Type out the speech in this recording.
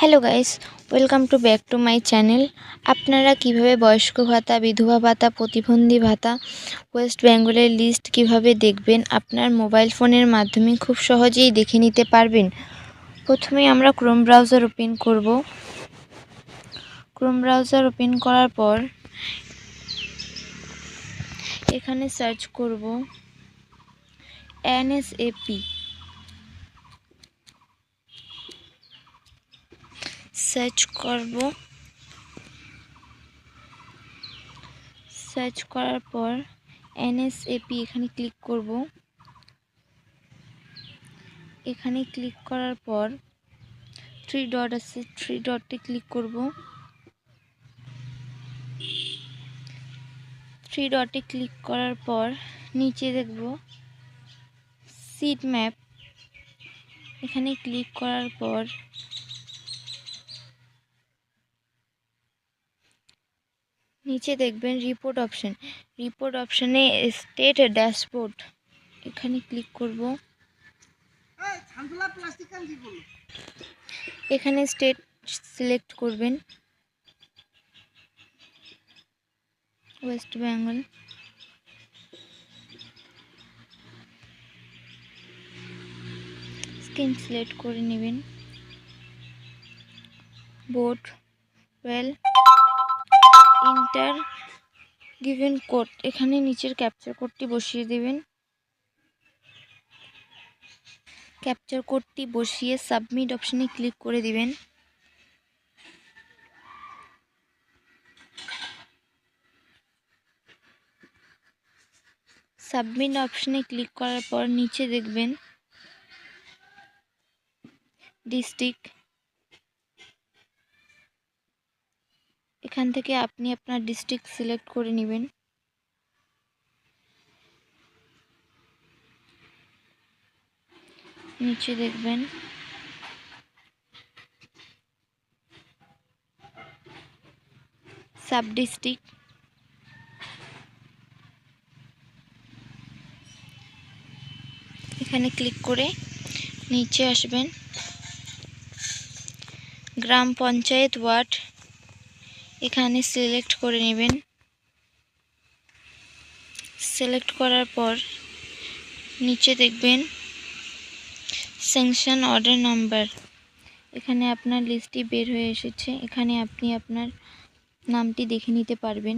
Hello guys welcome to back to my channel আপনারা কীভাবে বয়স্ক ভাতা, বিধবা ভাতা, প্রতিবন্ধী ভাতা ওয়েস্ট বেঙ্গলের লিস্ট কীভাবে দেখবেন আপনার মোবাইল ফোনের মাধ্যমে খুব সহজেই দেখে নিতে পারবেন। প্রথমে আমরা ক্রোম ব্রাউজার ওপেন করব। ক্রোম ব্রাউজার ওপেন করার পর এখানে সার্চ করব। এনএসএপি সার্চ করব। সার্চ করার পর এনএসএপি এখানে ক্লিক করব। এখানে ক্লিক করার পর থ্রি ডট আছে থ্রি ডটে ক্লিক করব। থ্রি ডটে ক্লিক করার পর নিচে দেখব সিট ম্যাপ এখানে ক্লিক করার পর নিচে দেখবেন রিপোর্ট অপশন রিপোর্ট অপশানে স্টেট ড্যাশবোর্ড এখানে ক্লিক করব। এখানে স্টেট সিলেক্ট করবেন। ওয়েস্ট বেঙ্গল স্কিম সিলেক্ট করে নেবেন। Board well enter given code এখানে নিচের ক্যাপচার কোডটি বসিয়ে দেবেন। ক্যাপচার কোডটি বসিয়ে সাবমিট অপশানে ক্লিক করে দিবেন। সাবমিট অপশানে ক্লিক করার পর নিচে দেখবেন। ডিস্ট্রিক্ট এখান থেকে আপনি আপনার ডিস্ট্রিক্ট সিলেক্ট করে নেবেন। নিচে দেখবেন। সাব ডিস্ট্রিক্ট এখানে ক্লিক করে নিচে আসবেন। গ্রাম পঞ্চায়েত ওয়ার্ড। এখানে সিলেক্ট করে নেবেন। সিলেক্ট করার পর নিচে দেখবেন স্যাংশন অর্ডার নাম্বার এখানে আপনার লিস্টটি বের হয়ে এসেছে। এখানে আপনি আপনার নামটি দেখে নিতে পারবেন।